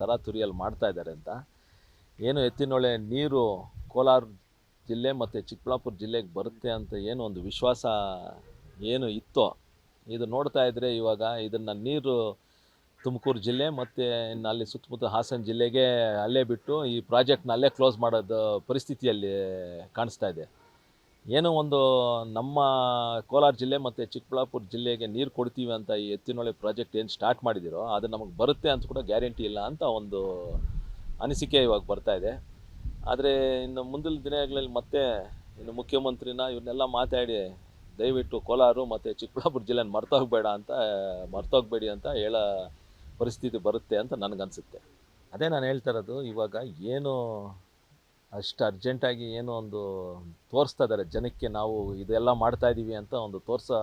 ತರಾತುರಿಯಲ್ಲಿ ಮಾಡ್ತಾ ಇದ್ದಾರೆ ಅಂತ. ಏನು ಎತ್ತಿನೊಳೆ ನೀರು ಕೋಲಾರ ಜಿಲ್ಲೆ ಮತ್ತು ಚಿಕ್ಕಬಳ್ಳಾಪುರ ಜಿಲ್ಲೆಗೆ ಬರುತ್ತೆ ಅಂತ ಏನು ಒಂದು ವಿಶ್ವಾಸ ಏನು ಇತ್ತೋ, ಇದು ನೋಡ್ತಾ ಇದ್ದರೆ ಇವಾಗ ಇದನ್ನು ನೀರು ತುಮಕೂರು ಜಿಲ್ಲೆ ಮತ್ತು ಇನ್ನು ಅಲ್ಲಿ ಸುತ್ತಮುತ್ತ ಹಾಸನ ಜಿಲ್ಲೆಗೆ ಅಲ್ಲೇ ಬಿಟ್ಟು ಈ ಪ್ರಾಜೆಕ್ಟ್ನ ಅಲ್ಲೇ ಕ್ಲೋಸ್ ಮಾಡೋದು ಪರಿಸ್ಥಿತಿಯಲ್ಲಿ ಕಾಣಿಸ್ತಾ ಇದೆ. ಏನೋ ಒಂದು ನಮ್ಮ ಕೋಲಾರ ಜಿಲ್ಲೆ ಮತ್ತು ಚಿಕ್ಕಬಳ್ಳಾಪುರ ಜಿಲ್ಲೆಗೆ ನೀರು ಕೊಡ್ತೀವಿ ಅಂತ ಈ ಎತ್ತಿನೊಳೆ ಪ್ರಾಜೆಕ್ಟ್ ಏನು ಸ್ಟಾರ್ಟ್ ಮಾಡಿದಿರೋ, ಅದು ನಮಗೆ ಬರುತ್ತೆ ಅಂತ ಕೂಡ ಗ್ಯಾರಂಟಿ ಇಲ್ಲ ಅಂತ ಒಂದು ಅನಿಸಿಕೆ ಇವಾಗ ಬರ್ತಾ ಇದೆ. ಆದರೆ ಇನ್ನು ಮುಂದಿನ ದಿನಗಳಲ್ಲಿ ಮತ್ತೆ ಇನ್ನು ಮುಖ್ಯಮಂತ್ರಿನ ಇವನ್ನೆಲ್ಲ ಮಾತಾಡಿ ದಯವಿಟ್ಟು ಕೋಲಾರ ಮತ್ತು ಚಿಕ್ಕಬಳ್ಳಾಪುರ ಜಿಲ್ಲೆನ ಮರ್ತೋಗ್ಬೇಡ ಅಂತ, ಮರ್ತೋಗ್ಬೇಡಿ ಅಂತ ಹೇಳೋ ಪರಿಸ್ಥಿತಿ ಬರುತ್ತೆ ಅಂತ ನನಗನ್ಸುತ್ತೆ. ಅದೇ ನಾನು ಹೇಳ್ತಾ ಇರೋದು, ಇವಾಗ ಏನು ಅಷ್ಟು ಅರ್ಜೆಂಟಾಗಿ ಏನೋ ಒಂದು ತೋರಿಸ್ತಾ ಇದ್ದಾರೆ. ಜನಕ್ಕೆ ನಾವು ಇದೆಲ್ಲ ಮಾಡ್ತಾ ಇದ್ದೀವಿ ಅಂತ ಒಂದು ತೋರಿಸೋ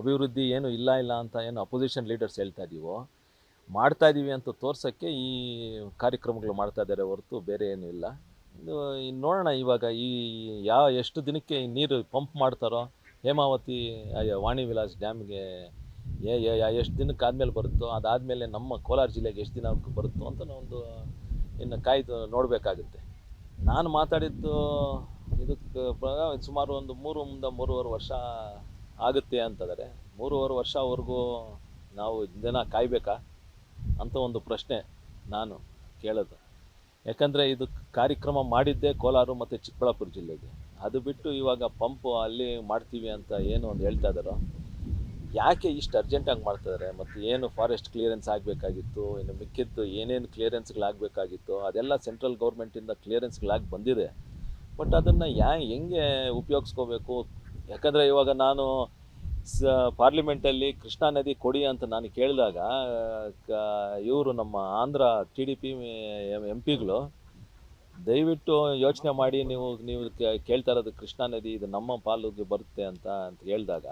ಅಭಿವೃದ್ಧಿ ಏನು ಇಲ್ಲ ಇಲ್ಲ ಅಂತ ಏನು ಅಪೋಸಿಷನ್ ಲೀಡರ್ಸ್ ಹೇಳ್ತಾ ಇದ್ದೀವೋ ಮಾಡ್ತಾ ಇದ್ದೀವಿ ಅಂತ ತೋರ್ಸೋಕ್ಕೆ ಈ ಕಾರ್ಯಕ್ರಮಗಳು ಮಾಡ್ತಾ ಇದ್ದಾರೆ ಹೊರತು ಬೇರೆ ಏನೂ ಇಲ್ಲ. ಇದು ನೋಡೋಣ ಇವಾಗ ಈ ಯಾವ ಎಷ್ಟು ದಿನಕ್ಕೆ ನೀರು ಪಂಪ್ ಮಾಡ್ತಾರೋ, ಹೇಮಾವತಿ ವಾಣಿ ವಿಲಾಸ್ ಡ್ಯಾಮ್ಗೆ ಎಷ್ಟು ದಿನಕ್ಕೆ ಆದಮೇಲೆ ಬರುತ್ತೋ, ಅದಾದಮೇಲೆ ನಮ್ಮ ಕೋಲಾರ ಜಿಲ್ಲೆಗೆ ಎಷ್ಟು ದಿನ ಬರುತ್ತೋ ಅಂತ ಒಂದು ಇನ್ನು ಕಾಯ್ದು ನೋಡಬೇಕಾಗುತ್ತೆ. ನಾನು ಮಾತಾಡಿದ್ದು ಇದಕ್ಕೆ ಸುಮಾರು ಒಂದು ಮೂರು ಮುಂದೆ ಮೂರುವರೆ ವರ್ಷ ಆಗುತ್ತೆ ಅಂತಂದರೆ, ಮೂರುವರೆ ವರ್ಷವರೆಗೂ ನಾವು ದಿನ ಕಾಯಬೇಕಾ ಅಂತ ಒಂದು ಪ್ರಶ್ನೆ ನಾನು ಕೇಳೋದು. ಯಾಕಂದರೆ ಇದು ಕಾರ್ಯಕ್ರಮ ಮಾಡಿದ್ದೇ ಕೋಲಾರ ಮತ್ತು ಚಿಕ್ಕಬಳ್ಳಾಪುರ ಜಿಲ್ಲೆಗೆ. ಅದು ಬಿಟ್ಟು ಇವಾಗ ಪಂಪು ಅಲ್ಲಿ ಮಾಡ್ತೀವಿ ಅಂತ ಏನು ಒಂದು ಹೇಳ್ತಾ ಇದ್ದಾರೋ ಯಾಕೆ ಇಷ್ಟು ಅರ್ಜೆಂಟಾಗಿ ಮಾಡ್ತಿದ್ದಾರೆ ಮತ್ತು ಏನು ಫಾರೆಸ್ಟ್ ಕ್ಲಿಯರೆನ್ಸ್ ಆಗಬೇಕಾಗಿತ್ತು? ಇನ್ನು ಮಿಕ್ಕಿದ್ದು ಏನೇನು ಕ್ಲಿಯರೆನ್ಸ್ಗಳಾಗಬೇಕಾಗಿತ್ತು ಅದೆಲ್ಲ ಸೆಂಟ್ರಲ್ ಗೌರ್ಮೆಂಟಿಂದ ಕ್ಲಿಯರೆನ್ಸ್ಗಳಾಗಿ ಬಂದಿದೆ. ಬಟ್ ಅದನ್ನು ಯಾ, ಹೆಂಗೆ ಉಪಯೋಗಿಸ್ಕೋಬೇಕು? ಯಾಕಂದರೆ ಇವಾಗ ನಾನು ಸ ಪಾರ್ಲಿಮೆಂಟಲ್ಲಿ ಕೃಷ್ಣಾ ನದಿ ಕೊಡಿ ಅಂತ ನಾನು ಕೇಳಿದಾಗ ಇವರು ನಮ್ಮ Andhra T D P M, ಪಿಗಳು ದಯವಿಟ್ಟು ಯೋಚನೆ ಮಾಡಿ ನೀವು ನೀವು ಕೇಳ್ತಾ ಇರೋದು ಕೃಷ್ಣಾ ನದಿ, ಇದು ನಮ್ಮ ಪಾಲಿಗೆ ಬರುತ್ತೆ ಅಂತ ಅಂತ ಹೇಳಿದಾಗ,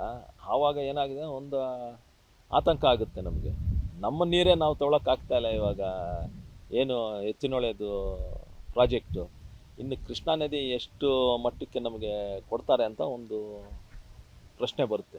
ಆವಾಗ ಏನಾಗಿದೆ, ಒಂದು ಆತಂಕ ಆಗುತ್ತೆ ನಮಗೆ. ನಮ್ಮ ನೀರೇ ನಾವು ತೊಗೊಳಕ್ಕಾಗ್ತಾ ಇಲ್ಲ ಇವಾಗ, ಏನು ಎತ್ತಿನೊಳೆದು ಪ್ರಾಜೆಕ್ಟು. ಇನ್ನು ಕೃಷ್ಣಾ ನದಿ ಎಷ್ಟು ಮಟ್ಟಕ್ಕೆ ನಮಗೆ ಕೊಡ್ತಾರೆ ಅಂತ ಒಂದು ಪ್ರಶ್ನೆ ಬರುತ್ತೆ.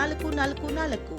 నాలుగు నాలుగు నాలుగు.